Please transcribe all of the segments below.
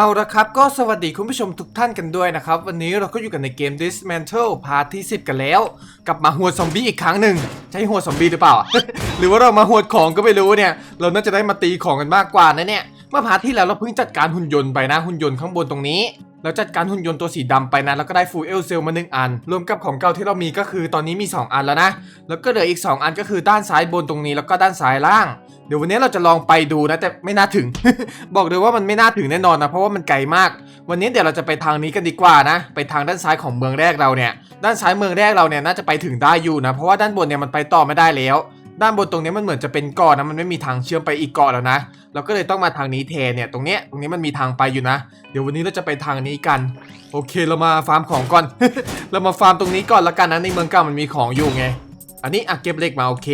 เอาละครับก็สวัสดีคุณผู้ชมทุกท่านกันด้วยนะครับ วันนี้เราก็อยู่กันในเกม Dismantle พาร์ทที่ 10 กันแล้ว กลับมาหัวซอมบี้อีกครั้งหนึ่งใช่หัวซอมบี้หรือเปล่า หรือว่าเรามาหัวของก็ไม่รู้เนี่ย เราน่าจะได้มาตีของกันมากกว่านะเนี่ยเมื่อพาร์ทที่แล้วเราเพิ่งจัดการหุ่นยนต์ไปนะหุ่นยนต์ข้างบนตรงนี้ เราจัดการหุ่นยนต์ตัวสีดำไปนะแล้วก็ได้ฟูเอลเซลมาหนึ่งอัน รวมกับของเก่าที่เรามีก็คือตอนนี้มี 2 อันแล้วนะ แล้วก็เหลืออีก 2 อันก็คือด้านซ้ายบนตรงนี้แล้วก็ด้านซ้ายล่าง เดี๋ยววันนี้เราจะลองไปดูนะแต่ไม่น่าถึง บอกเลยว่ามันไม่น่าถึงแน่นอนนะเพราะว่ามันไกลมาก วันนี้เดี๋ยวเราจะไปทางนี้กันดีกว่านะ ไปทางด้านซ้ายของเมืองแรกเราเนี่ย ด้านซ้ายเมืองแรกเราเนี่ยน่าจะไปถึงได้อยู่นะ เพราะว่าด้านบนเนี่ยมันไปต่อไม่ได้แล้ว ด้านบนตรงนี้มันเหมือนจะเป็นเกาะนะมันไม่มีทางเชื่อมไปอีกเกาะแล้วนะ เราก็เลยต้องมาทางนี้แทนเนี่ยตรงเนี้ยตรงนี้มันมีทางไปอยู่นะ เดี๋ยววันนี้เราจะไปทางนี้กัน โอเคเรามาฟาร์มของก่อน เรามาฟาร์มตรงนี้ก่อนละกันนะในเมืองเก่ามันมีของอยู่ไง อันนี้อะเก็บเหล็กมาโอเค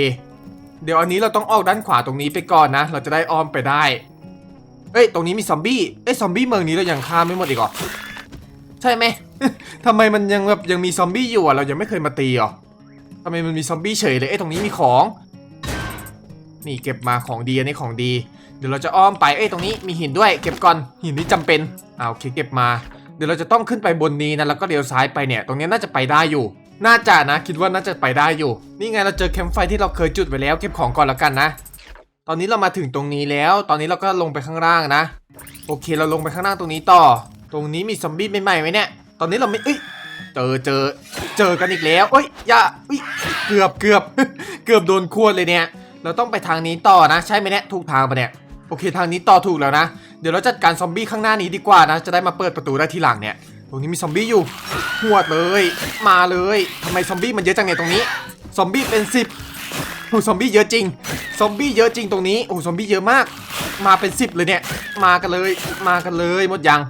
เดี๋ยวอันนี้เราต้องออกด้านขวาตรงนี้ไปก่อนนะ เราจะได้อ้อมไปได้เอ้ยตรงนี้มีซอมบี้เอ้ยซอมบี้เมืองนี้เรายังฆ่าไม่หมดอีกหรอใช่ไหมทำไมมันยังแบบยังมีซอมบี้อยู่อะเรายังไม่เคยมาตีเหรอทำไมมันมีซอมบี้เฉยเลยเอ้ตรงนี้มีของ นี่เก็บมาของดีอันนี้ของดี เดี๋ยวเราจะอ้อมไป เอ้ยตรงนี้มีหินด้วย เก็บก่อนหินนี่จำเป็นอ่าโอเคเก็บมา เดี๋ยวเราจะต้องขึ้นไปบนนี้นะแล้วก็เลี้ยวซ้ายไปเนี่ย ตรงนี้น่าจะไปได้อยู่ น่าจะนะคิดว่าน่าจะไปได้อยู่ นี่ไงเราเจอแคมป์ไฟที่เราเคยจุดไว้แล้ว เก็บของก่อนแล้วกันนะ ตอนนี้เรามาถึงตรงนี้แล้ว ตอนนี้เราก็ลงไปข้างล่างนะ โอเคเราลงไปข้างล่างตรงนี้ต่อ ตรงนี้มีซอมบี้ใหม่ๆไหมเนี่ย ตอนนี้เราไม่เอ้ยเจอเจอเจอกันอีกแล้วเอ้ยอย่าเอ้ยเกือบเกือบเกือบโดนควดเลยเนี่ย เราต้องไปทางนี้ต่อนะใช่ไหมเนี่ยถูกทางปะเนี่ยโอเคทางนี้ต่อถูกแล้วนะ เดี๋ยวเราจัดการซอมบี้ข้างหน้านี้ดีกว่านะ จะได้มาเปิดประตูได้ทีหลังเนี่ย ตรงนี้มีซอมบี้อยู่หวดเลย มาเลยทำไมซอมบี้มันเยอะจังเนี่ยตรงนี้ ซอมบี้เป็นสิบโอ้ซอมบี้เยอะจริง ซอมบี้เยอะจริงตรงนี้ โอ้ซอมบี้เยอะมาก มาเป็นสิบเลยเนี่ย มากันเลย มากันเลยหมดยัง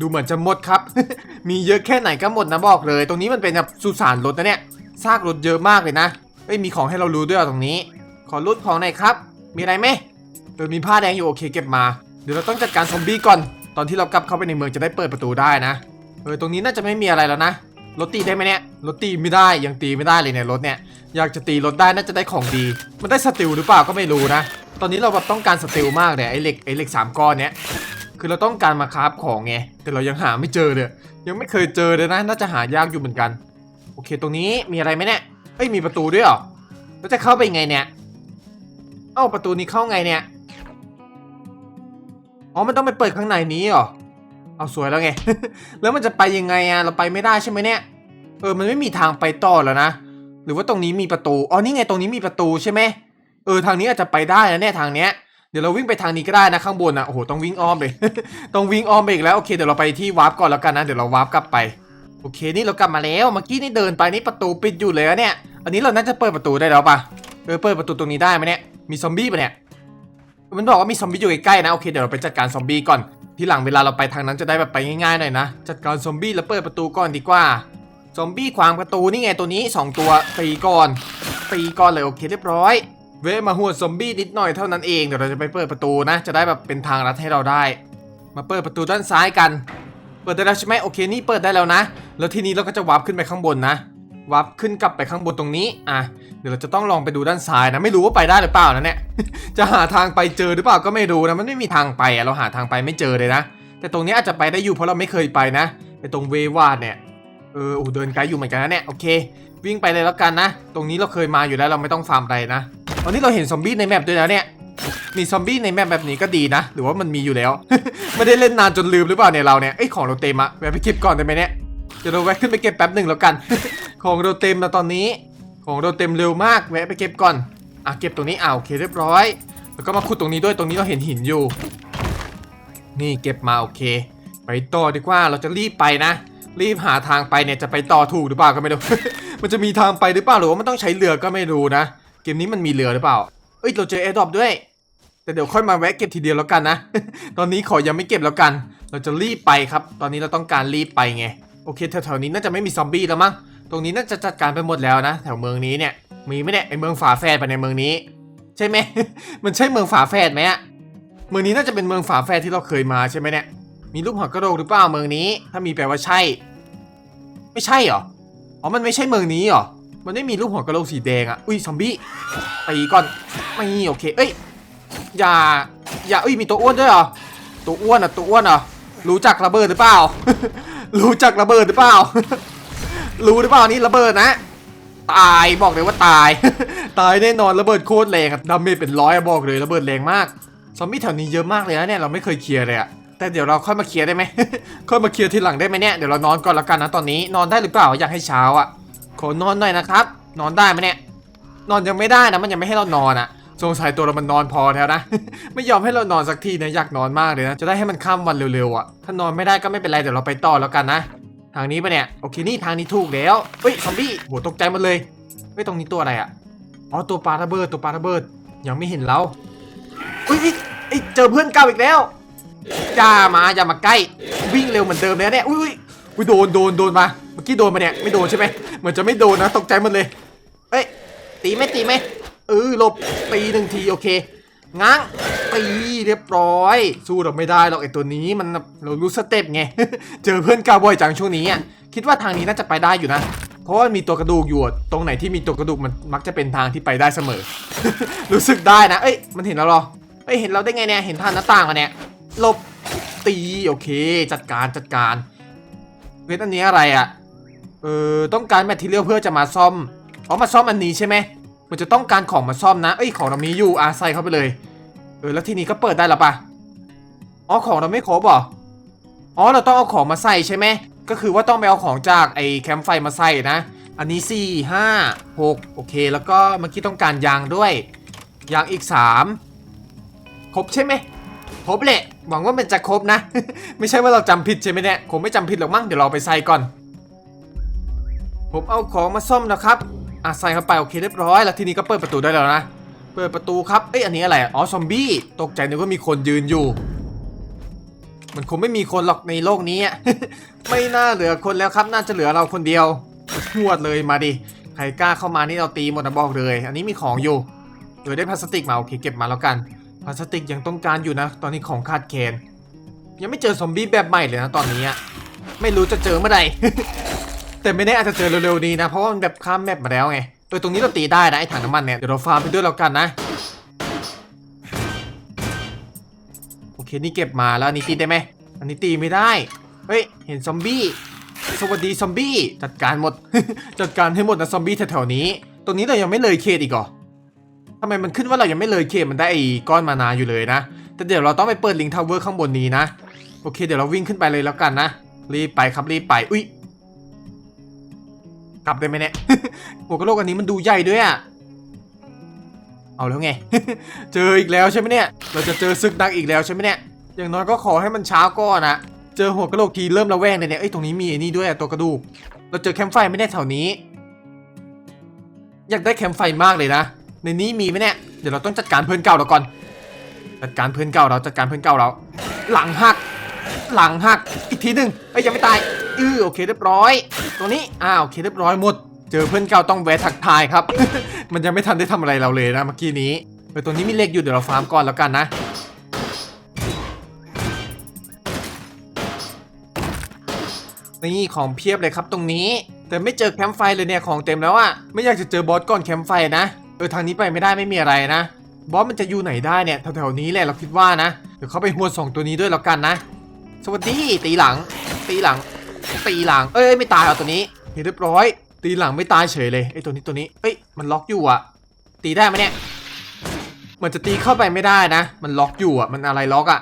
ดูเหมือนจะหมดครับ มีเยอะแค่ไหนก็หมดนะบอกเลย ตรงนี้มันเป็นแบบสุสานรถนะเนี่ย ซากรถเยอะมากเลยนะเอ้ยมีของให้เรารู้ด้วยหรอตรงนี้ อรูดของหน่อยครับ มีอะไรไหมเออมีผ้าแดงอยู่โอเคเก็บมา เดี๋ยวเราต้องจัดการซอมบี้ก่อน ตอนที่เรากลับเข้าไปในเมืองจะได้เปิดประตูได้นะ เออตรงนี้น่าจะไม่มีอะไรแล้วนะ รถตีได้ไหมเนี่ย รถตีไม่ได้ยังตีไม่ได้เลยเนี่ยรถเนี่ย อยากจะตีรถได้น่าจะได้ของดี มันได้สติลหรือเปล่าก็ไม่รู้นะ ตอนนี้เราแบบต้องการสติลมากเลยไอ้เหล็กไอ้เหล็กสามก้อนเนี้ย คือเราต้องการมาคราฟของไง แต่เรายังหาไม่เจอเลย ยังไม่เคยเจอเลยนะ น่าจะหายากอยู่เหมือนกัน โอเค ตรงนี้มีอะไรไหมเนี่ย เอ้ยมีประตูด้วยเหรอแล้วจะเข้าไปไงเนี่ย เอ้าประตูนี้เข้าไงเนี่ย อ๋อ มันต้องไปเปิดข้างในนี้เหรอ เอาสวยแล้วไง แล้วมันจะไปยังไงอะเราไปไม่ได้ใช่ไหมเนี่ย เออ มันไม่มีทางไปต่อแล้วนะ หรือว่าตรงนี้มีประตู อ๋อ นี่ไงตรงนี้มีประตูใช่ไหม เออ ทางนี้อาจจะไปได้นะเนี่ยทางเนี้ย เดี๋ยวเราวิ่งไปทางนี้ก็ได้นะข้างบนนะโอ้โห ต้องวิ่งอ้อมเลย ต้องวิ่งอ้อมไปอีกแล้ว โอเค เดี๋ยวเราไปที่วาร์ปก่อนแล้วกันนะ เดี๋ยวเราวาร์ปกลับไป โอเค นี่เรากลับมาแล้ว เมื่อกี้นี่เดินไปนี่ประตูปิดอยู่เลยนะเนี่ย อันนี้เราน่าจะเปิดประตูได้แล้วปะเออเปิดประตูตรงนี้ได้ไหมเนี่ย มีซอมบี้ปะเนี่ย มันบอกว่ามีซอมบี้อยู่ใกล้ๆนะ โอเค เดี๋ยวเราไปจัดการซอมบี้ก่อน ทีหลังเวลาเราไปทางนั้นจะได้แบบไปง่ายๆหน่อยนะ จัดการซอมบี้แล้วเปิดประตูก่อนดีกว่า ซอมบี้ขวางประตูนี่ไงตัวนี้ 2 ตัวตีก่อน ตีก่อนเลยโอเคเรียบร้อย เวมาหัวซอมบี้นิดหน่อยเท่านั้นเอง เดี๋ยวเราจะไปเปิดประตูนะ จะได้แบบเป็นทางลัดให้เราได้ มาเปิดประตูด้านซ้ายกัน เปิดได้แล้วใช่ไหมโอเค นี่เปิดได้แล้วนะ แล้วทีนี้เราก็จะวาร์ปขึ้นไปข้างบนนะ วาร์ปขึ้นกลับไปข้างบนตรงนี้ อะ เดี๋ยวเราจะต้องลองไปดูด้านซ้ายนะ ไม่รู้ว่าไปได้หรือเปล่านะเนี่ย จะหาทางไปเจอหรือเปล่าก็ไม่รู้นะ มันไม่มีทางไปอะ เราหาทางไปไม่เจอเลยนะ แต่ตรงนี้อาจจะไปได้อยู่เพราะเราไม่เคยไปนะไอตรงเววาดเนี่ย เออโอ้เดินไกลอยู่เหมือนกันนะเนี่ย โอเค วิ่งไปเลยแล้วกันนะ ตรงนี้เราเคยมาอยู่แล้วเราไม่ต้องฟาร์มอะไรนะ ตอนนี้เราเห็นซอมบี้ในแมปด้วยแล้วเนี่ย มีซอมบี้ในแมปแบบนี้ก็ดีนะ หรือว่ามันมีอยู่แล้ว ไม่ได้เล่นนานจนลืมหรือเปล่าเนี่ยเราเนี่ยไอยของเราเต็มอะแวะไปเก็บก่อนได้ไหมเนี่ย เดี๋ยวเราแวะขึ้นไปเก็บแป๊บหนึ่งแล้วกัน ของเราเต็มนะตอนนี้ ของเราเต็มเร็วมากแวะไปเก็บก่อนอะเก็บตรงนี้อ่าโอเคเรียบร้อย แล้วก็มาขุดตรงนี้ด้วยตรงนี้เราเห็นหินอยู่ นี่เก็บมาโอเค ไปต่อดีกว่าเราจะรีบไปนะ รีบหาทางไปเนี่ยจะไปต่อถูกหรือเปล่าก็ไม่รู้ มันจะมีทางไปหรือเปล่าหรือว่ามันต้องใช้เรือก็ไม่รู้นะ เกมนี้มันมีเรือหรือเปล่า เอ้ยเราเจอแอร์ดรอปด้วย แต่เดี๋ยวค่อยมาแวะเก็บทีเดียวแล้วกันนะ ตอนนี้ขอยังไม่เก็บแล้วกัน เราจะรีบไปครับ ตอนนี้เราต้องการรีบไปไง โอเคแถวๆนี้น่าจะไม่มีซอมบี้แล้วมั้งตรงนี้น่าจะจัดการไปหมดแล้วนะแถวเมืองนี้เนี่ยมีไหมเนี่ยไอเมืองฝาแฝดไปในเมืองนี้ ใช่ไหม มันใช่เมืองฝาแฝดไหมอะเมืองนี้น่าจะเป็นเมืองฝาแฝดที่เราเคยมาใช่ไหมเนี่ยมีรูปหัวกระโหลกหรือเปล่าเมืองนี้ ถ้ามีแปลว่าใช่ ไม่ใช่เหรออ๋อมันไม่ใช่เมืองนี้เหรอมันไม่มีรูปหัวกระโหลกสีแดงอะอุ้ยซอมบี้ตีก่อนไม่โอเค เอ้ยอย่าอย่าเอ้ยมีตัวอ้วนด้วยเหรอตัวอ้วนอะตัวอ้วนเหรอรู้จักระเบิดหรือเปล่า รู้จักระเบิดหรือเปล่า รู้หรือเปล่านี่ระเบิดนะ ตายบอกเลยว่าตาย ตายแน่นอนระเบิดโคตรแรงอะดาเมจเป็นร้อยบอกเลยระเบิดแรงมากซอมบี้แถวนี้เยอะมากเลยนะเนี่ยเราไม่เคยเคลียร์เลยอะแต่เดี๋ยวเราค่อยมาเคลียร์ได้ไหมค่อยมาเคลียร์ทีหลังได้ไหมเนี่ยเดี๋ยวเรานอนก่อนละกันนะตอนนี้นอนได้หรือเปล่าอยากให้เช้าอะขอนอนหน่อยนะครับ นอนได้ไหมเนี่ยนอนยังไม่ได้นะมันยังไม่ให้เรานอนอะ สงสัยตัวเรามันนอนพอแล้วนะ ไม่ยอมให้เรานอนสักทีนะอยากนอนมากเลยนะ จะได้ให้มันข้ามวันเร็วๆอะถ้านอนไม่ได้ก็ไม่เป็นไรเดี๋ยวเราไปต่อแล้วกันนะ ทางนี้ปะเนี่ย โอเคนี่ทางนี้ถูกแล้ว เฮ้ยซอมบี้โหตกใจหมดเลย เฮ้ยตรงนี้ตัวอะไรอะอ๋อตัวปลาระเบิดตัวปลาระเบิด ยังไม่เห็นเราเฮ้ยเฮ้ยเอ้เจอเพื่อนเก่าอีกแล้วอย่ามาอย่ามาใกล้ วิ่งเร็วเหมือนเดิมแล้วเนี่ยอุ้ยอุ้ยอุ้ยโดนโดนโดนมา เมื่อกี้โดนมาเนี่ยไม่โดนใช่ไหมเหมือนจะไม่โดนนะตกใจหมดเลย เอ้ยตีไหมตีไหม เออหลบตีหนึ่งทีโอเคง้างตีเรียบร้อย สู้เราไม่ได้หรอกไอตัวนี้มันเรารู้สเต็ปไง เจอเพื่อนกาบอยจังช่วงนี้อะคิดว่าทางนี้น่าจะไปได้อยู่นะ เพราะว่ามีตัวกระดูกอยู่ตรงไหนที่มีตัวกระดูกมันมักจะเป็นทางที่ไปได้เสมอ รู้สึกได้นะ เอ้ยมันเห็นเราหรอเอ้ยเห็นเราได้ไงเนี่ยเห็นทางหน้าต่างอะเนี่ยหลบตีโอเค จัดการจัดการเวทอันนี้อะไรอะเออต้องการแมทเทียลเพื่อจะมาซ่อมอ๋อมาซ่อมอันนี้ใช่ไหม มันจะต้องการของมาซ่อมนะ เอ้ยของเรามีอยู่อาใส่เข้าไปเลย เออแล้วทีนี้ก็เปิดได้แล้วปะอ๋อของเราไม่ครบหรอ อ๋อเราต้องเอาของมาใส่ใช่ไหม ก็คือว่าต้องไปเอาของจากไอ้แคมป์ไฟมาใส่นะ อันนี้4 5 6โอเค แล้วก็เมื่อกี้ต้องการยางด้วย ยางอีก 3 ครบใช่ไหมครบแหละ หวังว่ามันจะครบนะ ไม่ใช่ว่าเราจำผิดใช่ไหมเนี่ย คงไม่จำผิดหรอกมั้ง เดี๋ยวเราเอาไปใส่ก่อน ผมเอาของมาซ่อมแล้วครับ อะใส่เข้าไปโอเคเรียบร้อย แล้วทีนี้ก็เปิดประตูได้แล้วนะ เปิดประตูครับ เอ้ยอันนี้อะไร อ๋อซอมบี้ ตกใจนึกว่ามีคนยืนอยู่ มันคงไม่มีคนหรอกในโลกนี้ ไม่น่าเหลือคนแล้วครับ น่าจะเหลือเราคนเดียวหวดเลยมาดิ ใครกล้าเข้ามานี่เราตีหมดนะบอกเลย อันนี้มีของอยู่เดี๋ยวได้พลาสติกมาโอเคเก็บมาแล้วกัน พลาสติกยังต้องการอยู่นะ ตอนนี้ของขาดแคลนยังไม่เจอซอมบี้แบบใหม่เลยนะตอนนี้ ไม่รู้จะเจอเมื่อไหร่ แต่ไม่แน่อาจจะเจอเร็วๆนี้นะ เพราะว่ามันแบบข้ามแมปมาแล้วไง โดยตรงนี้เราตีได้นะไอ้ถังน้ำมันเนี่ย เดี๋ยวเราฟาร์มไปด้วยแล้วกันนะ โอเค นี่เก็บมาแล้วอันนี้ตีได้ไหม อันนี้ตีไม่ได้ เฮ้ย เห็นซอมบี้ สวัสดีซอมบี้ จัดการหมด จัดการให้หมดนะซอมบี้แถวๆนี้ ตรงนี้เรายังไม่เลยเขตอีกเหรอทำไมมันขึ้นว่าเรายังไม่เลยเขตมันได้ไอ้ก้อนมานาอยู่เลยนะ แต่เดี๋ยวเราต้องไปเปิดลิงทาวเวอร์ข้างบนนี้นะ โอเค เดี๋ยวเราวิ่งขึ้นไปเลยแล้วกันนะ รีบไปครับรีบไป อุ้ย กลับได้ไหมเนี่ยหัวกระโหลกอันนี้มันดูใหญ่ด้วยอะเอาแล้วไง เจออีกแล้วใช่ไหมเนี่ย เราจะเจอซึกนักอีกแล้วใช่ไหมเนี่ย อย่างน้อยก็ขอให้มันเช้าก่อนนะเจอหัวกระโหลกทีเริ่มระแวงเลยเนี่ย เอ้ยตรงนี้มีไอ้นี่ด้วยตัวกระดูก เราเจอแคมไฟไม่ได้แถวนี้ อยากได้แคมไฟมากเลยนะ ในนี้มีไหมเนี่ย เดี๋ยวเราต้องจัดการเพื่อนเก่าเราก่อน จัดการเพื่อนเก่าเราจัดการเพื่อนเก่าเรา หลังหัก หลังหักอีกทีหนึ่งเอ้ยยังไม่ตายอือโอเคเรียบร้อยตรงนี้อ่าโอเคเรียบร้อยหมด เจอเพื่อนเก่าต้องแวะทักทายครับ มันยังไม่ทันได้ทำอะไรเราเลยนะเมื่อกี้นี้เออตัวนี้มีเหล็กอยู่เดี๋ยวเราฟาร์มก่อนแล้วกันนะนี่ของเพียบเลยครับตรงนี้ แต่ไม่เจอแคมป์ไฟเลยเนี่ยของเต็มแล้วอะไม่อยากจะเจอบอสก่อนแคมป์ไฟนะเออทางนี้ไปไม่ได้ไม่มีอะไรนะบอสมันจะอยู่ไหนได้เนี่ยแถวๆนี้แหละเราคิดว่านะเดี๋ยวเขาไปหัวสองตัวนี้ด้วยแล้วกันนะ สวัสดีตีหลัง ตีหลัง ตีหลัง เอ้ยไม่ตายเอาตัวนี้เรียบร้อย ตีหลังไม่ตายเฉยเลยไอ้ตัวนี้ตัวนี้เอ้ยมันล็อกอยู่อะตีได้ไหมเนี่ยเหมือนจะตีเข้าไปไม่ได้นะ มันล็อกอยู่อะมันอะไรล็อกอะ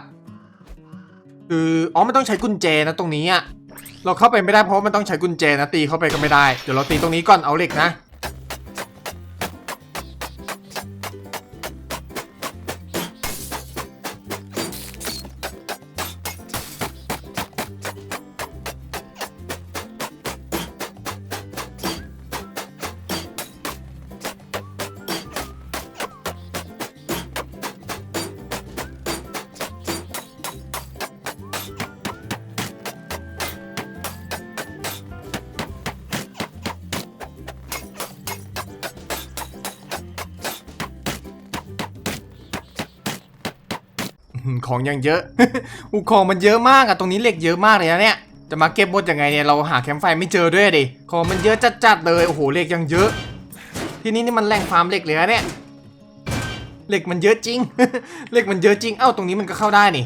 คืออ๋อมันต้องใช้กุญแจนะตรงนี้อะเราเข้าไปไม่ได้เพราะมันต้องใช้กุญแจนะตีเข้าไปก็ไม่ได้เดี๋ยวเราตีตรงนี้ก่อนเอาเหล็กนะ ของยังเยอะ อุยของมันเยอะมากอะตรงนี้เหล็กเยอะมากเลยนะเนี่ยจะมาเก็บหมดยังไงเนี่ยเราหาแคมป์ไฟไม่เจอด้วยดิของมันเยอะจัดๆเลยโอ้โหเหล็กยังเยอะ ที่นี่นี่มันแหล่งฟาร์มเหล็กเลยนะเนี่ยเหล็กมันเยอะจริงเหล็กมันเยอะจริงเอ้าตรงนี้มันก็เข้าได้นี่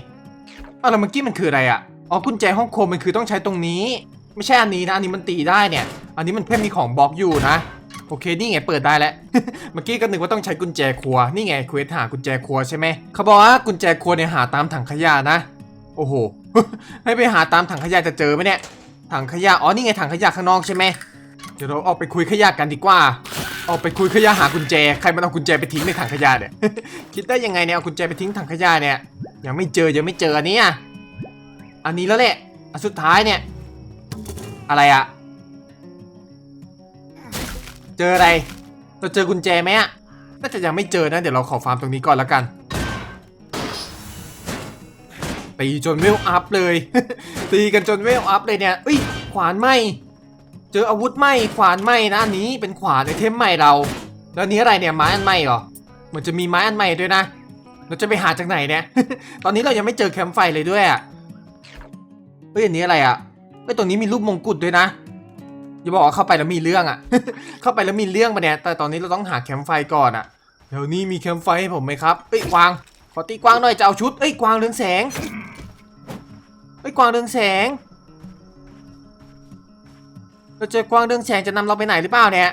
เอ้าแล้วเมื่อกี้มันคืออะไรอะอ๋อกุญแจห้องโคมมันคือต้องใช้ตรงนี้ ไม่ใช่อันนี้นะอันนี้มันตีได้เนี่ย อันนี้มันแค่มีของบล็อกอยู่นะ โอเค นี่ไงเปิดได้แล้ว เมื่อกี้ก็นึกว่าต้องใช้กุญแจครัว นี่ไงเควสหากุญแจครัวใช่ไหมเขาบอกว่ากุญแจครัวเนี่ยหาตามถังขยะนะ โอ้โห ให้ไปหาตามถังขยะจะเจอไหมเนี่ย ถังขยะ อ๋อ นี่ไงถังขยะข้างนอกใช่ไหมเดี๋ยวเราออกไปคุยขยะกันดีกว่า ออกไปคุยขยะหากุญแจ ใครมันเอากุญแจไปทิ้งในถังขยะเนี่ย คิดได้ยังไงเนี่ยเอากุญแจไปทิ้งถังขยะเนี่ย ยังไม่เจอ ยังไม่เจออันนี้อะอันนี้แล้วแหละ อันสุดท้ายเนี่ย อะไรอะ เจออะไร เราเจอกุญแจไหมอะน่าจะยังไม่เจอนะ เดี๋ยวเราขอฟาร์มตรงนี้ก่อนแล้วกัน ตีจนเวลอัพเลย ตีกันจนเวลอัพเลยเนี่ยเอ้ย ขวานไหมเจออาวุธไหมขวานไหมนะอันนี้เป็นขวานไอเทมใหม่เรา แล้วนี้อะไรเนี่ยไม้อันใหม่เหรอ เหมือนจะมีไม้อันใหม่ด้วยนะ เราจะไปหาจากไหนเนี่ย ตอนนี้เรายังไม่เจอแคมป์ไฟเลยด้วยอะเฮ้ยอันนี้อะไรอะเฮ้ยตรงนี้มีรูปมงกุฎด้วยนะ อย่าบอกว่าเข้าไปแล้วมีเรื่องอะ เข้าไปแล้วมีเรื่องปะเนี่ย แต่ตอนนี้เราต้องหาแคมป์ไฟก่อนอะเดี๋ยวนี้มีแคมป์ไฟให้ผมไหมครับเอ้ยกวาง ขอตีกวางหน่อยจะเอาชุดเอ้ยกวางเรืองแสงเอ้ยกวางเรืองแสง เราเจอกวางเรืองแสงจะนำเราไปไหนหรือเปล่าเนี่ย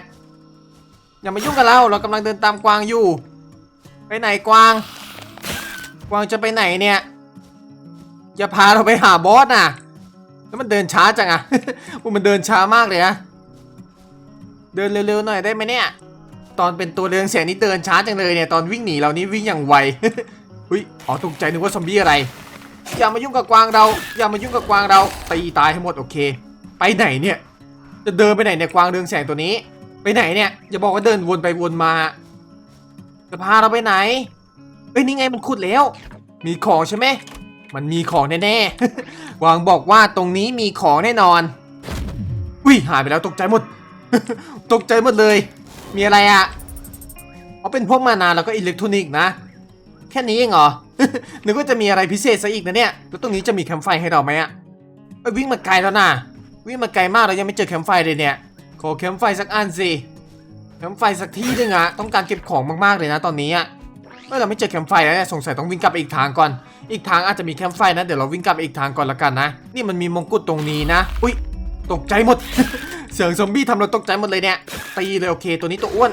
อย่ามายุ่งกับเรา เรากำลังเดินตามกวางอยู่ ไปไหนกวาง กวางจะไปไหนเนี่ย อย่าพาเราไปหาบอสน่ะ แล้วมันเดินช้าจังอะ มันเดินช้ามากเลยนะเดินเร็วๆหน่อยได้ไหมเนี่ย ตอนเป็นตัวเรืองแสงนี่เดินช้าจังเลยเนี่ยตอนวิ่งหนีเรานี่วิ่งอย่างไวอุ้ยอ๋อตกใจนึกว่าซอมบี้อะไรอย่ามายุ่งกับกวางเรา อย่ามายุ่งกับกวางเราตีตายให้หมดโอเค ไปไหนเนี่ย จะเดินไปไหนเนี่ยกวางเรืองแสงตัวนี้ ไปไหนเนี่ยอย่าบอกว่าเดินวนไปวนมาจะพาเราไปไหนเอ้ยนี่ไงมันขุดแล้ว มีของใช่ไหม มันมีของแน่ๆ วางบอกว่าตรงนี้มีของแน่นอน อุ้ยหายไปแล้วตกใจหมด ตกใจหมดเลย มีอะไรอะ่ะเอาเป็นพวกมานาแล้วก็อิเล็กทรอนิกส์นะ แค่นี้เองเหรอ นึกว่าจะมีอะไรพิเศษซะอีกนะเนี่ย แล้วตรงนี้จะมีแคมป์ไฟให้เราไหมอะ่ะวิ่งมาไกลแล้วนะวิ่งมาไกลมากเรายังไม่เจอแคมป์ไฟเลยเนี่ย ขอแคมป์ไฟสักอันสิ แคมป์ไฟสักที่หนึงอะต้องการเก็บของมากๆเลยนะตอนนี้อะ เมื่อเราไม่เจอแคมป์ไฟแล้วเนี่ยสงสัยต้องวิ่งกลับไปอีกทางก่อน อีกทางอาจจะมีแคมป์ไฟนะเดี๋ยวเราวิ่งกลับไปอีกทางก่อนละกันนะ นี่มันมีมงกุฎตรงนี้นะ อุ้ยตกใจหมด เสียงซอมบี้ทำเราตกใจหมดเลยเนี่ย ตีเลยโอเค ตัวนี้ตัวอ้วน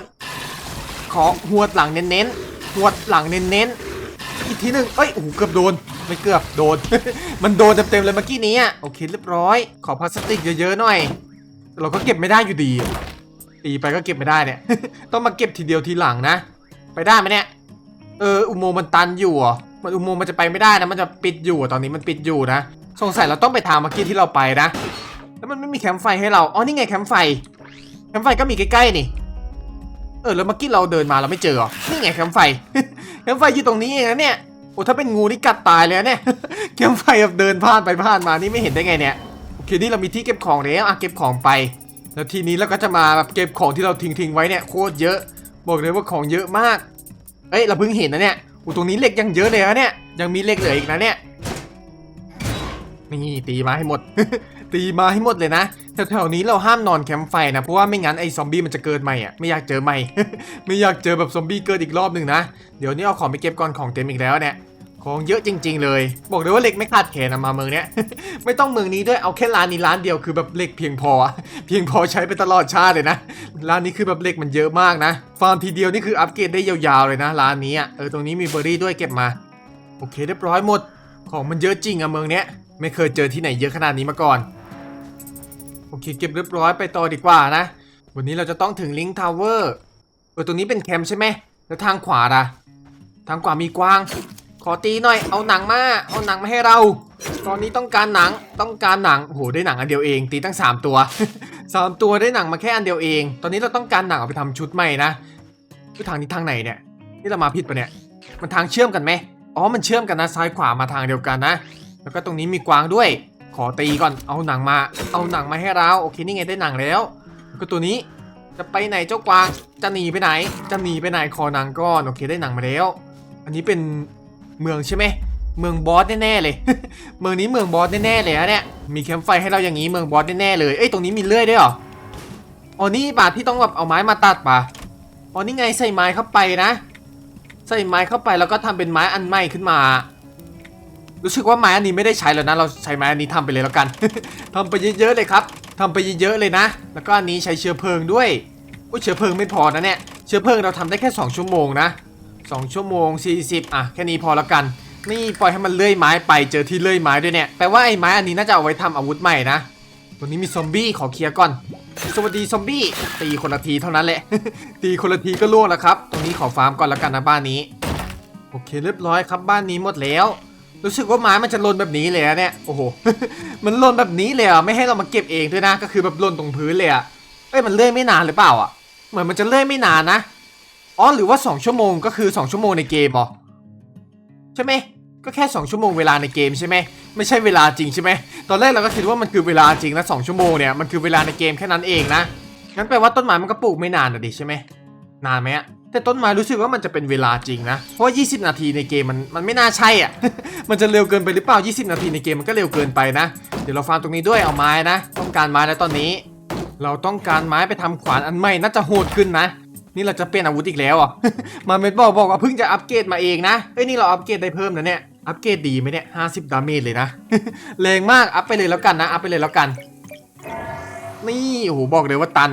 ขอหัวหลังเน้นๆหัวหลังเน้นๆ อีกทีหนึ่งเอ้ย โอ้โห เกือบโดน ไม่เกือบโดน มันโดนเต็มๆเลยเมื่อกี้นี้อะโอเคเรียบร้อย ขอพลาสติกเยอะๆหน่อย เราก็เก็บไม่ได้อยู่ดี ตีไปก็เก็บไม่ได้เนี่ย ต้องมาเก็บทีเดียวทีหลังนะ ไปได้ไหมเนี่ย เอออุโมงค์มันตันอยู่เหรอมันอุโมงค์มันจะไปไม่ได้นะ มันจะปิดอยู่อะตอนนี้มันปิดอยู่นะ สงสัยเราต้องไปทางเมื่อกี้ที่เราไปนะ แล้วมันไม่มีแคมป์ไฟให้เรา อ๋อ นี่ไงแคมป์ไฟ แคมป์ไฟก็มีใกล้ๆนี่ เออ แล้วเมื่อกี้เราเดินมาเราไม่เจอเหรอนี่ไงแคมป์ไฟ แคมป์ไฟอยู่ตรงนี้เองนะเนี่ย โอ้ถ้าเป็นงูนี่กัดตายเลยนะเนี่ย แคมป์ไฟแบบเดินผ่านไปผ่านมา นี่ไม่เห็นได้ไงเนี่ย โอเค นี่เรามีที่เก็บของแล้วอะเก็บของไป แล้วทีนี้เราก็จะมาแบบเก็บของที่เราทิ้งๆไว้เนี่ยโคตรเยอะ บอกเลยว่าของเยอะมาก เอ้ยเราเพิ่งเห็นนะเนี่ยอูตรงนี้เหล็กยังเยอะเลยนะเนี่ย ยังมีเหล็กเหลืออีกนะเนี่ย นี่ตีมาให้หมด ตีมาให้หมดเลยนะแถวๆนี้เราห้ามนอนแคมป์ไฟนะเพราะว่าไม่งั้นไอ้ซอมบี้มันจะเกิดใหม่อะไม่อยากเจอใหม่ ไม่อยากเจอแบบซอมบี้เกิดอีกรอบหนึ่งนะ เดี๋ยวนี้เอาของไปเก็บก่อนของเต็มอีกแล้วเนี่ย ของเยอะจริง ๆ เลย บอกเลยว่าเหล็กไม่ขาดแคลนนะมาเมืองเนี้ย ไม่ต้องเมืองนี้ด้วยเอาแค่ร้านนี้ร้านเดียวคือแบบเหล็กเพียงพอ เพียงพอใช้ไปตลอดชาติเลยนะ ร้านนี้คือแบบเหล็กมันเยอะมากนะ ฟาร์มทีเดียวนี่คืออัปเกรดได้ยาวๆเลยนะร้านนี้อะเออตรงนี้มีเบอร์รี่ด้วยเก็บมา โอเคเรียบร้อยหมด ของมันเยอะจริงอะเมืองเนี้ย ไม่เคยเจอที่ไหนเยอะขนาดนี้มาก่อน โอเค เก็บเรียบร้อยไปต่อดีกว่านะ วันนี้เราจะต้องถึงลิงทาวเวอร์ เออตรงนี้เป็นแคมป์ใช่ไหมแล้วทางขวาล่ะ ทางขวามีกวาง ขอตีหน่อย เอาหนังมา เอาหนังมาให้เรา ตอนนี้ต้องการหนัง ต้องการหนังโอ้โห ได้หนังอันเดียวเอง ตีตั้ง 3 ตัว 3 ตัวได้หนังมาแค่อันเดียวเอง ตอนนี้เราต้องการหนังเอาไปทำชุดใหม่นะคือทางนี้ทางไหนเนี่ย นี่เรามาผิดปะเนี่ย มันทางเชื่อมกันไหมอ๋อ มันเชื่อมกันนะ ซ้ายขวามาทางเดียวกันนะ แล้วก็ตรงนี้มีกวางด้วย ขอตีก่อน เอาหนังมา เอาหนังมาให้เรา โอเค นี่ไงได้หนังแล้วแล้วก็ตัวนี้ จะไปไหนเจ้ากวาง จะหนีไปไหน จะหนีไปไหน ขอหนังก่อน โอเค ได้หนังมาแล้ว อันนี้เป็น เมืองใช่ไหมเมืองบอสแน่ๆเลย เมืองนี้เมืองบอสแน่ๆเลยนะเนี่ย มีแคมป์ไฟให้เราอย่างนี้เมืองบอสแน่ๆเลย เอ้ยตรงนี้มีเลื่อยด้วยเหรอ อ๋อนี่บาทที่ต้องแบบเอาไม้มาตัดปะอ๋อนี่ไงใส่ไม้เข้าไปนะ ใส่ไม้เข้าไปแล้วก็ทำเป็นไม้อันใหม่ขึ้นมา รู้สึกว่าไม้อันนี้ไม่ได้ใช้แล้วนะ เราใช้ไม้อันนี้ทำไปเลยแล้วกันทำไปเยอะๆเลยครับทำไปเยอะๆเลยนะ แล้วก็อันนี้ใช้เชื้อเพลิงด้วยโอ้เชื้อเพลิงไม่พอนะเนี่ย เชื้อเพลิงเราทำได้แค่ 2 ชั่วโมงนะ 2 ชั่วโมง 40 อะ แค่นี้พอแล้วกัน นี่ปล่อยให้มันเลื่อยไม้ไปเจอที่เลื่อยไม้ด้วยเนี่ยแปลว่าไอ้ไม้อันนี้น่าจะเอาไว้ทำอาวุธใหม่นะตัวนี้มีซอมบี้ขอเคลียร์ก่อน สวัสดีซอมบี้ตีคนละทีเท่านั้นแหละ ตีคนละทีก็ล่วงแล้วครับ ตรงนี้ขอฟาร์มก่อนล้วกันนะบ้านนี้ โอเคเรียบร้อยครับบ้านนี้หมดแล้วรู้สึกว่าไม้มันจะหล่นแบบนี้เลยอะเนี่ย โอ้โห มันหล่นแบบนี้เลยอะไม่ให้เรามาเก็บเองด้วยนะ ก็คือแบบหล่นตรงพื้นเลยอะเอ้ย มันเลื่อยไม่นานหรือเปล่าอะ เหมือนมันจะเลื่อยไม่นานนะ อ๋อหรือว่า 2 ชั่วโมงก็คือ 2 ชั่วโมงในเกมเหรอใช่ไหมก็แค่ 2 ชั่วโมงเวลาในเกมใช่ไหมไม่ใช่เวลาจริงใช่ไหมตอนแรกเราก็คิดว่ามันคือเวลาจริงนะสชั่วโมงเนี่ยมันคือเวลาในเกมแค่นั้นเองนะงั้นแปลว่าต้นไม้มันก็ปลูกไม่นานนะดิใช่ไหมนานไหมอะแต่ต้นไม้รู้สึกว่ามันจะเป็นเวลาจริงนะ เพราะว่า 20 นาทีในเกมมันมันไม่น่าใช่อะ มันจะเร็วเกินไปหรือเปล่า 20 นาทีในเกมมันก็เร็วเกินไปนะ เดี๋ยวเราฟาร์มตรงนี้ด้วยเอาไม้นะ ต้องการไม้แล้วตอนนี้ เราต้องการไม้ไปทำขวานอันใหม่น่าจะโหดขึ้นนะ นี่เราจะเปลี่ยนอาวุธอีกแล้วอะ มาเมดบอกบอกว่าเพิ่งจะอัปเกรดมาเองนะ เอ้ยนี่เราอัปเกรดได้เพิ่มนะเนี่ย อัปเกรดดีไหมเนี่ยห้าสิบดาเมจเลยนะ แรงมาก อัพไปเลยแล้วกันนะ อัพไปเลยแล้วกัน นี่โอ้โหบอกเลยว่าตัน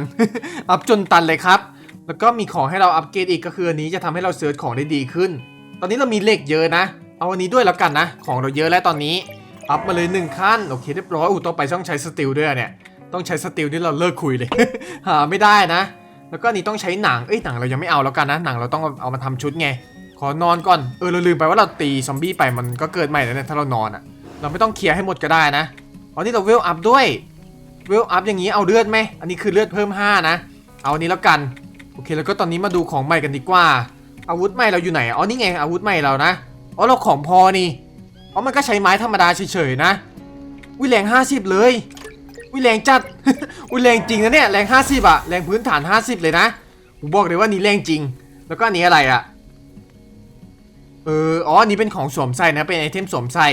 อัพจนตันเลยครับ แล้วก็มีของให้เราอัปเกรดอีกก็คืออันนี้จะทำให้เราเซิร์ชของได้ดีขึ้น ตอนนี้เรามีเหล็กเยอะนะ เอาอันนี้ด้วยแล้วกันนะ ของเราเยอะแล้วตอนนี้ อัพมาเลยหนึ่งขั้น โอเคเรียบร้อยอู้ต่อไปต้องใช้สติลด้วยเนี่ย ต้องใช้สติลที่เราเลิกคุยเลย หาไม่ได้นะ แล้วก็อันนี้ต้องใช้หนัง เอ้ยหนังเรายังไม่เอาแล้วกันนะ หนังเราต้องเอามาทำชุดไง ขอนอนก่อน เออเราลืมไปว่าเราตีซอมบี้ไปมันก็เกิดใหม่แล้วเนี่ยถ้าเรานอนอะ่ะ เราไม่ต้องเคลียร์ให้หมดก็ได้นะอ๋อนี่เราเวลอัพด้วย เวลอัพอย่างนี้เอาเลือดไหม อันนี้คือเลือดเพิ่ม 5 นะ เอาอันนี้แล้วกัน โอเคแล้วก็ตอนนี้มาดูของใหม่กันดีกว่า อาวุธใหม่เราอยู่ไหน อ๋อนี่ไงอาวุธใหม่เรานะ อ๋อเราของพอนี่ อ๋อมันก็ใช้ไม้ธรรมดาเฉยๆนะ วิแรง 50 เลย วิแรงจัด วิแรงจริงนะเนี่ยแรง 50อะแรงพื้นฐาน 50 เลยนะผมบอกเลยว่านี่แรงจริง แล้วก็อันนี้อะไรอะเอออ๋ออันนี้เป็นของสวมใส่นะเป็นไอเทมสวมใส่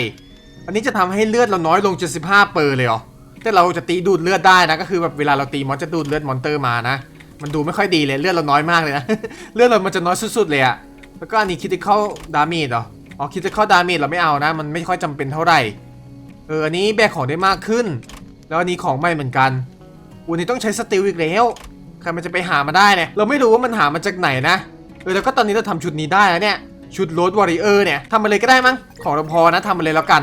อันนี้จะทำให้เลือดเราน้อยลง75เปอร์เลยเหรอแต่เราจะตีดูดเลือดได้นะก็คือแบบเวลาเราตีมอนจะดูดเลือดมอนเตอร์มานะมันดูไม่ค่อยดีเลยเลือดเราน้อยมากเลยนะเลือดเรามันจะน้อยสุดๆเลยอะแล้วก็อันนี้ critical damage เหรออ๋อ critical damage เราไม่เอานะ มันไม่ค่อยจำเป็นเท่าไหร่เอออันนี้แบกของได้มากขึ้น แล้วอันนี้ของใหม่เหมือนกันวันนี้ต้องใช้สติลอีกแล้วใครมันจะไปหามาได้เนี่ยเราไม่รู้ว่ามันหามาจากไหนนะเออแล้วก็ตอนนี้เราทำชุดนี้ได้แล้วเนี่ยชุดโรดวอริเออร์เนี่ยทำมาเลยก็ได้มั้งของเราพอนะทำมาเลยแล้วกัน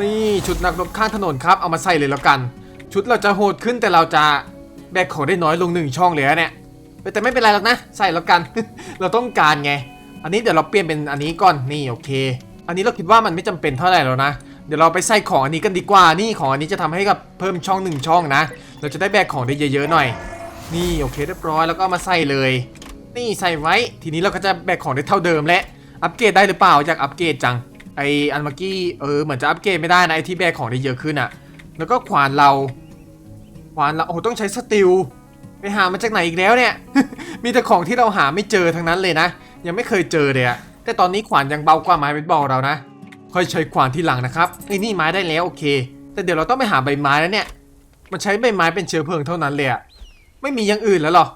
นี่ชุดนักรบข้างถนนครับเอามาใส่เลยแล้วกัน ชุดเราจะโหดขึ้นแต่เราจะแบกของได้น้อยลงหนึ่งช่องเลยนะเนี่ยแต่ไม่เป็นไรหรอกนะ ใส่แล้วกัน เราต้องการไง อันนี้เดี๋ยวเราเปลี่ยนเป็นอันนี้ก่อนนี่โอเค อันนี้เราคิดว่ามันไม่จำเป็นเท่าไหร่แล้วนะ เดี๋ยวเราไปใส่ของอันนี้กันดีกว่า นี่ของอันนี้จะทำให้กับเพิ่มช่องหนึ่งช่องนะ เราจะได้แบกของได้เยอะๆหน่อย นี่โอเคเรียบร้อยแล้วก็มาใส่เลย นี่ใส่ไว้ ทีนี้เราก็จะแบกของได้เท่าเดิมและ อัปเกรดได้หรือเปล่าอยากอัปเกรดจัง ไออันเมื่อกี้เออเหมือนจะอัปเกรดไม่ได้นะไอที่แบกของได้เยอะขึ้นอะแล้วก็ขวานเรา ขวานเราโอ้โหต้องใช้สติล ไปหามาจากไหนอีกแล้วเนี่ย มีแต่ของที่เราหาไม่เจอทั้งนั้นเลยนะ ยังไม่เคยเจอเลยอะแต่ตอนนี้ขวานยังเบากว่าไม้เบสบอลเรานะ ค่อยใช้ขวานที่หลังนะครับไอ้นี่ไม้ได้แล้วโอเค แต่เดี๋ยวเราต้องไปหาใบไม้แล้วเนี่ย มันใช้ใบไม้เป็นเชื้อเพลิงเท่านั้นเลยอะไม่มีอย่างอื่นแล้วหรอ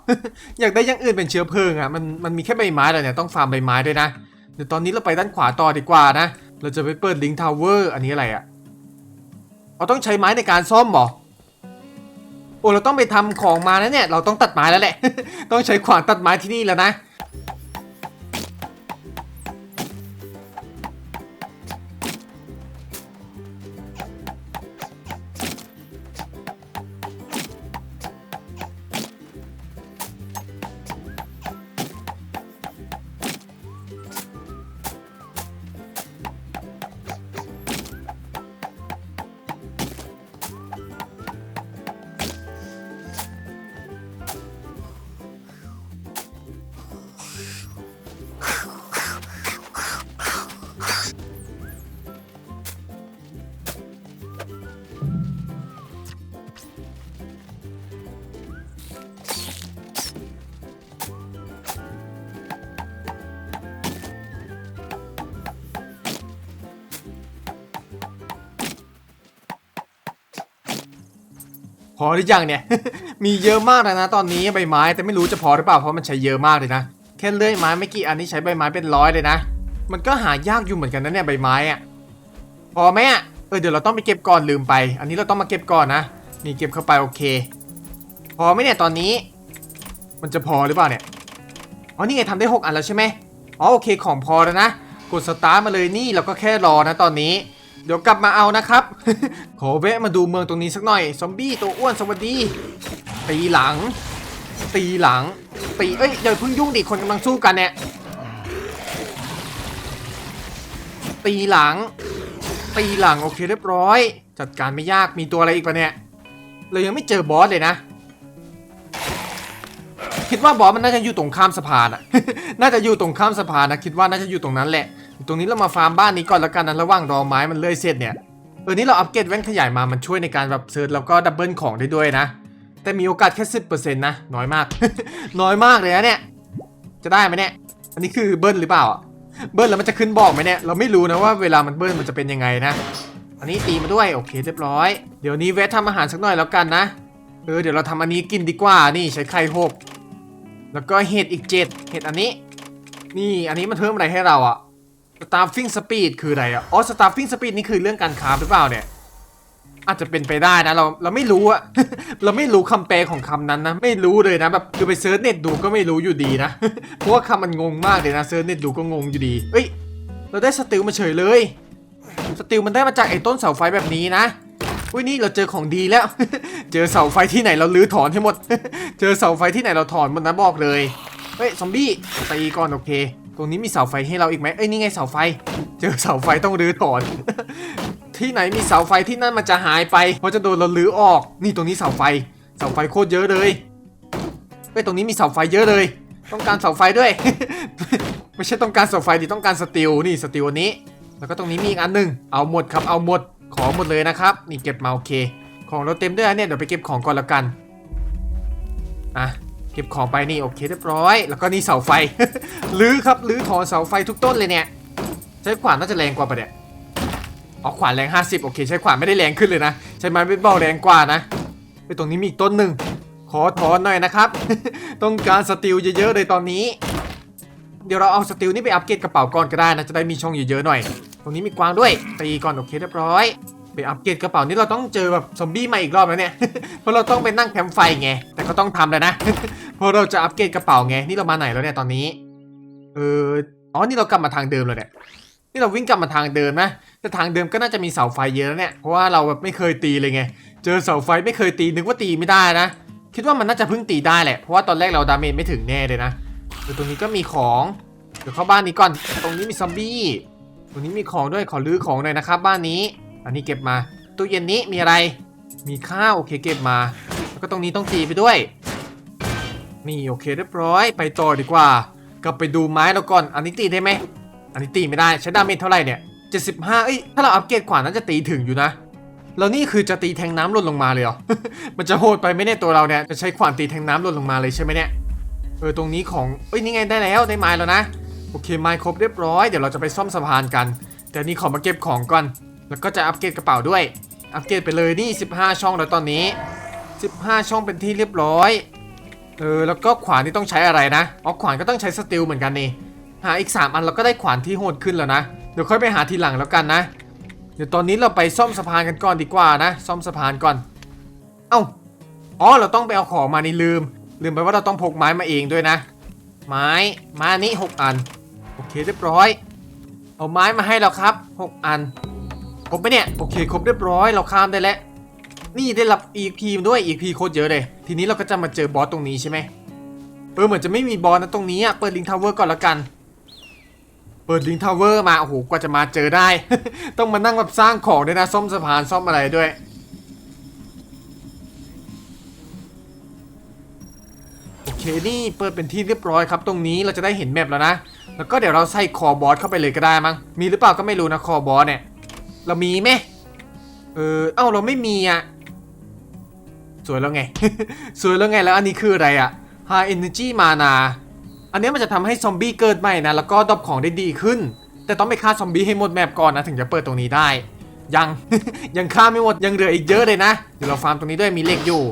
อยากได้อย่างอื่นเป็นเชื้อเพลิงอะมันมันมีแค่ใบไม้เลยเนี่ยต้องฟาร์มใบไม้ด้วยนะ เดี๋ยวตอนนี้เราไปด้านขวาต่อดีกว่านะ เราจะไปเปิดลิงทาวเวอร์อันนี้อะไรอะเราต้องใช้ไม้ในการซ่อมหรอโอ้เราต้องไปทำของมาแล้วเนี่ย เราต้องตัดไม้แล้วแหละ ต้องใช้ขวานตัดไม้ที่นี่แล้วนะ อหรือยังเนี่ย มีเยอะมากเลยนะ ตอนนี้ใบไม้แต่ไม่รู้จะพอหรือเปล่าเพราะมันใช้เยอะมากเลยนะแค่เลื่อยไม้ไม่กี่อันนี้ใช้ใบไม้เป็นร้อยเลยนะ มันก็หายากอยู่เหมือนกันนะเนี่ยใบไม้อะพอไหมอะเออเดี๋ยวเราต้องไปเก็บก่อนลืมไป อันนี้เราต้องมาเก็บก่อนนะนี่เก็บเข้าไปโอเค พอไหมเนี่ยตอนนี้ มันจะพอหรือเปล่าเนี่ยอ๋อนี่ไงทำได้ 6 อันแล้วใช่ไหมอ๋อโอเคของพอแล้วนะกดสตาร์ทมาเลยนี่เราก็แค่รอนะตอนนี้ เดี๋ยวกลับมาเอานะครับ ขอแวะมาดูเมืองตรงนี้สักหน่อย ซอมบี้ตัวอ้วนสวัสดี ตีหลัง ตีหลัง ตีเอ้ยอย่าเพิ่งยุ่งดิคนกำลังสู้กันเนี่ยตีหลัง ตีหลังโอเคเรียบร้อย จัดการไม่ยากมีตัวอะไรอีกปะเนี่ยเรายังไม่เจอบอสเลยนะ คิดว่าบอสมันน่าจะอยู่ตรงข้ามสะพานอะน่าจะอยู่ตรงข้ามสะพานนะคิดว่าน่าจะอยู่ตรงนั้นแหละ ตรงนี้เรามาฟาร์มบ้านนี้ก่อนแล้วกันนะระหว่างรอไม้มันเลื่อยเสร็จเนี่ยเออนี่เราอัปเกรดแว่นขยายมามันช่วยในการแบบเซิร์ชแล้วก็ดับเบิลของได้ด้วยนะ แต่มีโอกาสแค่สิบเปอร์เซ็นต์นะน้อยมาก น้อยมากเลยนะเนี่ย จะได้ไหมเนี่ย อันนี้คือเบิ้ลหรือเปล่า เบิ้ลแล้วมันจะขึ้นบอกไหมเนี่ยเราไม่รู้นะว่าเวลามันเบิ้ลมันจะเป็นยังไงนะ อันนี้ตีมาด้วยโอเคเรียบร้อย เดี๋ยวนี้แวะทำอาหารสักหน่อยแล้วกันนะ เออเดี๋ยวเราทำอันนี้กินดีกว่านี่ใช้ไข่หกแล้วก็เห็ดอีกเจ็ดเห็ดอันนี้ นี่อันนี้มันเพิ่มอะไรให้เราอะ starving speed คืออะไรอะอ๋อ starving speed นี่คือเรื่องการคราหรือเปล่าเนี่ย อาจจะเป็นไปได้นะ เราเราไม่รู้อะ เราไม่รู้คำแปลของคำนั้นนะ ไม่รู้เลยนะแบบคือไปเซิร์ชเน็ตดูก็ไม่รู้อยู่ดีนะ เพราะว่าคำมันงงมากเลยนะเซิร์ชเน็ตดูก็งงอยู่ดีเอ้ย เราได้สติลมาเฉยเลย สติลมันได้มาจากไอ้ต้นเสาไฟแบบนี้นะอุ้ยนี่เราเจอของดีแล้ว เจอเสาไฟที่ไหนเราลื้อถอนให้หมด เจอเสาไฟที่ไหนเราถอนหมดนะบอกเลย เฮ้ยซอมบี้ตีก่อนโอเค ตรงนี้มีเสาไฟให้เราอีกไหมเอ้ยนี่ไงเสาไฟ เจอเสาไฟต้องรื้อถอน ที่ไหนมีเสาไฟที่นั่นมันจะหายไป เพราะจะโดนเราลื้อออก นี่ตรงนี้เสาไฟ เสาไฟโคตรเยอะเลยเฮ้ยตรงนี้มีเสาไฟเยอะเลย ต้องการเสาไฟด้วย ไม่ใช่ต้องการเสาไฟดิต้องการสตีลนี่สตีลอันนี้ แล้วก็ตรงนี้มีอีกอันหนึ่งเอาหมดครับเอาหมดขอหมดเลยนะครับ นี่เก็บมาโอเค ของเราเต็มด้วยเนี่ยเดี๋ยวไปเก็บของก่อนล้วกันอะ เก็บของไปนี่โอเคเรียบร้อย แล้วก็นี่เสาไฟ ลื้อครับลื้อถอนเสาไฟทุกต้นเลยเนี่ยใช้ขวานน่าจะแรงกว่าปะเนี่ยอ๋อขวานแรง 50 โอเค ใช้ขวานไม่ได้แรงขึ้นเลยนะ ใช้ไม้เบสบอลแรงกว่านะไปตรงนี้มีอีกต้นหนึ่งขอถอนหน่อยนะครับ ต้องการสติลเยอะๆเลยตอนนี้ เดี๋ยวเราเอาสติลนี่ไปอัปเกรดกระเป๋าก่อนก็ได้นะจะได้มีช่องเยอะๆหน่อย ตรงนี้มีกวางด้วยตีก่อนโอเคเรียบร้อยไปอัปเกรดกระเป๋านี่เราต้องเจอแบบซอมบี้มาอีกรอบแล้วเนี่ย เพราะเราต้องไปนั่งแคมป์ไฟไง แต่ก็ต้องทำเลยนะ เพราะเราจะอัปเกรดกระเป๋าไง นี่เรามาไหนแล้วเนี่ยตอนนี้ เอออ๋อ นี่เรากลับมาทางเดิมเลยเนี่ย นี่เราวิ่งกลับมาทางเดิมนะ แต่ทางเดิมก็น่าจะมีเสาไฟเยอะแล้วเนี่ย เพราะว่าเราแบบไม่เคยตีเลยไง เจอเสาไฟไม่เคยตีนึกว่าตีไม่ได้นะ คิดว่ามันน่าจะเพิ่งตีได้แหละ เพราะว่าตอนแรกเราดาเมจไม่ถึงแน่เลยนะเดี๋ยวตรงนี้ก็มีของ เดี๋ยวเข้าบ้านนี้ก่อน ตรงนี้มีซอมบี้ตรงนี้มีของด้วยขอลื้อของหน่อยนะครับบ้านนี้ อันนี้เก็บมา ตู้เย็นนี้มีอะไร มีข้าวโอเคเก็บมา แล้วก็ตรงนี้ต้องตีไปด้วย นี่โอเคเรียบร้อยไปต่อดีกว่ากลับไปดูไม้เราก่อนอันนี้ตีได้ไหมอันนี้ตีไม่ได้ใช้ดาเมจเท่าไหร่เนี่ย75เอ้ยถ้าเราอัปเกรดขวานน่าจะตีถึงอยู่นะแล้วนี่คือจะตีแทงน้ำหล่นลงมาเลยเหรอ มันจะโหดไปไหมเนี่ยตัวเราเนี่ย จะใช้ขวานตีแทงน้ำหล่นลงมาเลยใช่ไหมเนี่ย เออตรงนี้ของเอ้ยนี่ไงได้แล้วได้ไม้แล้วนะ โอเคไม้ครบเรียบร้อย เดี๋ยวเราจะไปซ่อมสะพานกัน แต่นี่ขอมาเก็บของก่อน แล้วก็จะอัปเกรดกระเป๋าด้วย อัปเกรดไปเลยนี่ 15 ช่องแล้วตอนนี้ 15 ช่องเป็นที่เรียบร้อย เออแล้วก็ขวานนี่ต้องใช้อะไรนะอ๋อขวานก็ต้องใช้สติลเหมือนกันนี่หาอีก 3 อันเราก็ได้ขวานที่โหดขึ้นแล้วนะเดี๋ยวค่อยไปหาทีหลังแล้วกันนะ เดี๋ยวตอนนี้เราไปซ่อมสะพานกันก่อนดีกว่านะ ซ่อมสะพานก่อน เอ้าอ๋อเราต้องไปเอาของมานี่ลืม ลืมไปว่าเราต้องพกไม้มาเองด้วยนะ ไม้มานี้6อันโอเคเรียบร้อย เอาไม้มาให้เราครับ 6 อันครบไหมเนี่ยโอเคครบเรียบร้อยเราข้ามได้แล้ว นี่ได้รับ EP มาด้วย EP โคตรเยอะเลย ทีนี้เราก็จะมาเจอบอสตรงนี้ใช่ไหมเออเหมือนจะไม่มีบอสนะตรงนี้อะเปิดลิงทาวเวอร์ก่อนละกัน เปิดลิงทาวเวอร์มาโอ้โหกว่าจะมาเจอได้ ต้องมานั่งแบบสร้างของด้วยนะซ่อมสะพานซ่อมอะไรด้วยโอเคนี่เปิดเป็นที่เรียบร้อยครับ ตรงนี้เราจะได้เห็นแมปแล้วนะแล้วก็เดี๋ยวเราใส่คอบอสเข้าไปเลยก็ได้มั้งมีหรือเปล่าก็ไม่รู้นะคอบอสเนี่ยเรามีไหมเออเอ้าเราไม่มีอะ สวยแล้วไง สวยแล้วไงแล้วอันนี้คืออะไรอะ High Energy Mana อันนี้มันจะทำให้ซอมบี้เกิดใหม่นะ แล้วก็ดรอปของได้ดีขึ้น แต่ต้องไปฆ่าซอมบี้ให้หมดแมปก่อนนะ ถึงจะเปิดตรงนี้ได้ ยัง ยังฆ่าไม่หมด ยังเหลืออีกเยอะเลยนะ เดี๋ยวเราฟาร์มตรงนี้ด้วยมีเหล็กอยู่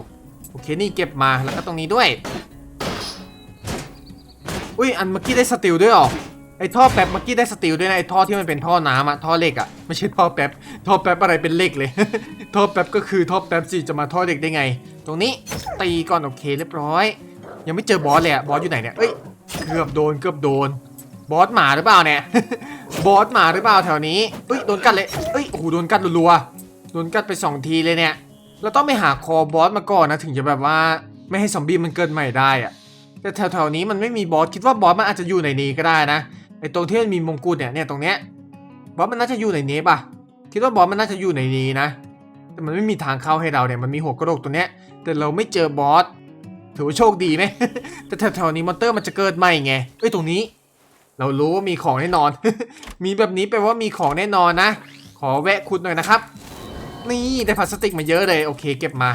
โอเคนี่เก็บมาแล้วก็ตรงนี้ด้วย อุ้ยอันเมื่อกี้ได้สติลด้วยหรอไอ อ้ท่อแป๊บเมื่อกี้ได้สติลด้วยนะไอ้ท่อที่มันเป็นท่อน้ำอะท่อเหล็กอะไม่ใช่ท่อแป๊บท่อแป๊บอะไรเป็นเหล็กเลย ท่อแป๊บก็คือท่อแป๊บสิจะมาท่อเหล็กได้ไง ตรงนี้ตีก่อนโอเคเรียบร้อย ยังไม่เจอบอสเลยอะบอสอยู่ไหนเนี่ยเอ้ยเกือบโดนเกือบโดน บอสหมาหรือเปล่าเนี่ยบอสหมาหรือเปล่าแถวนี้เอ้ยโดนกัดเลยเอ้ยโอ้โหโดนกัดรัวๆโดนกัดไปสองทีเลยเนี่ยเราต้องไปหาคอบอสมาก่อนนะถึงจะแบบว่าไม่ให้ซอมบี้มันเกิดใหม่ได้อะแต่แถวๆนี้มันไม่มีบอสคิดว่าบอสมันอาจจะอยู่ในนี้ก็ได้นะ ไอตรงที่มันมีมงกุฎเนี่ยเนี่ยตรงเนี้ยบอสมันน่าจะอยู่ในนี้ป่ะคิดว่าบอสมันน่าจะอยู่ในนี้นะ แต่มันไม่มีทางเข้าให้เราเนี่ยมันมีหัวกระโหลกตัวเนี้ย แต่เราไม่เจอบอสถือว่าโชคดีไหมแต่แถวๆนี้มอนเตอร์มันจะเกิดใหม่ไงเอ้ยตรงนี้ เรารู้ว่ามีของแน่นอน มีแบบนี้แปลว่ามีของแน่นอนนะ ขอแวะขุดหน่อยนะครับ นี่ได้พลาสติกมาเยอะเลยโอเค เก็บมา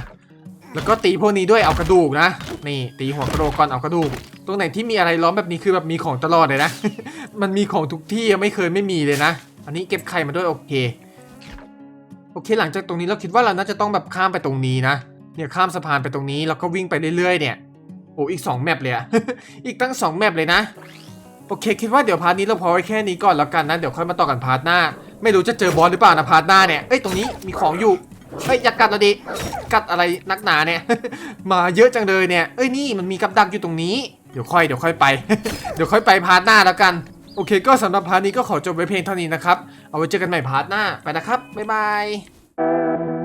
แล้วก็ตีพวกนี้ด้วยเอากระดูกนะ นี่ตีหัวกระโหลกก่อนเอากระดูก ตรงไหนที่มีอะไรล้อมแบบนี้คือแบบมีของตลอดเลยนะ มันมีของทุกที่ไม่เคยไม่มีเลยนะ อันนี้เก็บไข่มาด้วยโอเค โอเค หลังจากตรงนี้เราคิดว่าเราน่าจะต้องแบบข้ามไปตรงนี้นะ เนี่ยข้ามสะพานไปตรงนี้แล้วก็วิ่งไปเรื่อยๆ เนี่ย โอ้อีก2แมปเลยอะอีกตั้ง2แมปเลยนะ โอเค คิดว่าเดี๋ยวพาร์ทนี้เราพอไว้แค่นี้ก่อนแล้วกันนะ เดี๋ยวค่อยมาต่อกันพาร์ทหน้า ไม่รู้จะเจอบอสหรือเปล่านะพาร์ทหน้าเนี่ย เอ้ยตรงนี้มีของอยู่ เฮ้ยอย่ากัดเราดิ กัดอะไรนักหนาเนี่ย มาเยอะจังเลยเนี่ย เอ้ยนี่มันมีกับดักอยู่ตรงนี้ เดี๋ยวค่อยเดี๋ยวค่อยไป เดี๋ยวค่อยไปพาร์ทหน้าแล้วกัน โอเค ก็สำหรับพาร์ทนี้ก็ขอจบไว้เพียงเท่านี้นะครับ เอาไว้เจอกันใหม่พาร์ทหน้า ไปนะครับ บ๊ายบาย